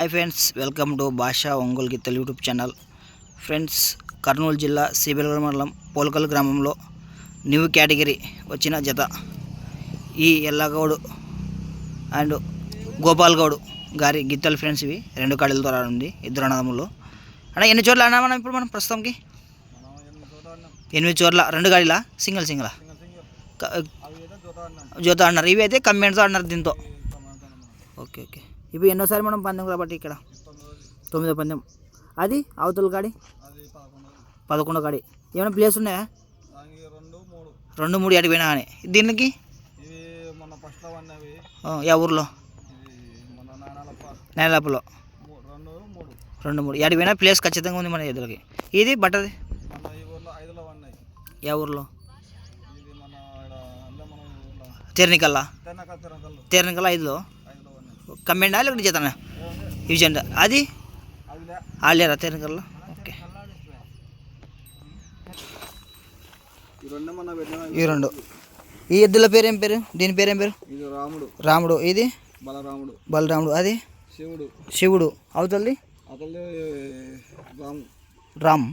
Hi friends welcome to భాషా ఒంగోలు గీతలు YouTube channel friends Kurnool జిల్లా సిబిల్గూడ మండలం పోలకల్ గ్రామంలో న్యూ కేటగిరీ వచ్చిన జత. ఈ ఎల్లగౌడు అండ్ గోపాల్ గౌడ్ గారి గిత్తలు ఫ్రెండ్స్ ఇవి. రెండు కడలతో ఉంది ఇద్దరు అన్నదమ్ములు. అన్న ఎన్ని చోట్ల అన్నా మనం ఇప్పుడు మనం ప్రస్తుతంకి ఎనిమిది చోట్ల. రెండు గాడిలా? సింగిల్ సింగిలా? జోత అన్నారు. ఇవి అయితే కమ్మెంట్స్ అన్నారు దీంతో. Okay okay. ఇప్పుడు ఎన్నోసారి మనం పందెం కాబట్టి ఇక్కడ? తొమ్మిదో పందెం. అది అవతల కాడి? పదకొండో కాడి. ఏమైనా ప్లేస్ ఉన్నాయా? రెండు మూడు ఎటు పోయినా కానీ. దీనికి? యా ఊర్లో? నేలపలో రెండు మూడు. పోయినా ప్లేస్ ఖచ్చితంగా ఉంది మన ఎదురుకి. ఇది బట్టది? ఈ ఊర్లో. యా తెరనికల్లా? తెరనికల్లా ఐదులో? కమ్మెండా లేకపోతే చేతనా ఇవి జెండా అది? ఆలేరా తెరనికల్లా ఓకే ఈ రెండు ఈ రెండు. ఈ ఎద్దుల పేరు ఏం పేరు? దీని పేరు ఏం పేరు? ఇది రాముడు. రాముడు. ఇది? బలరాముడు. బలరాముడు. అది? శివుడు. శివుడు. అవతలది? అతను రాము. రామ్.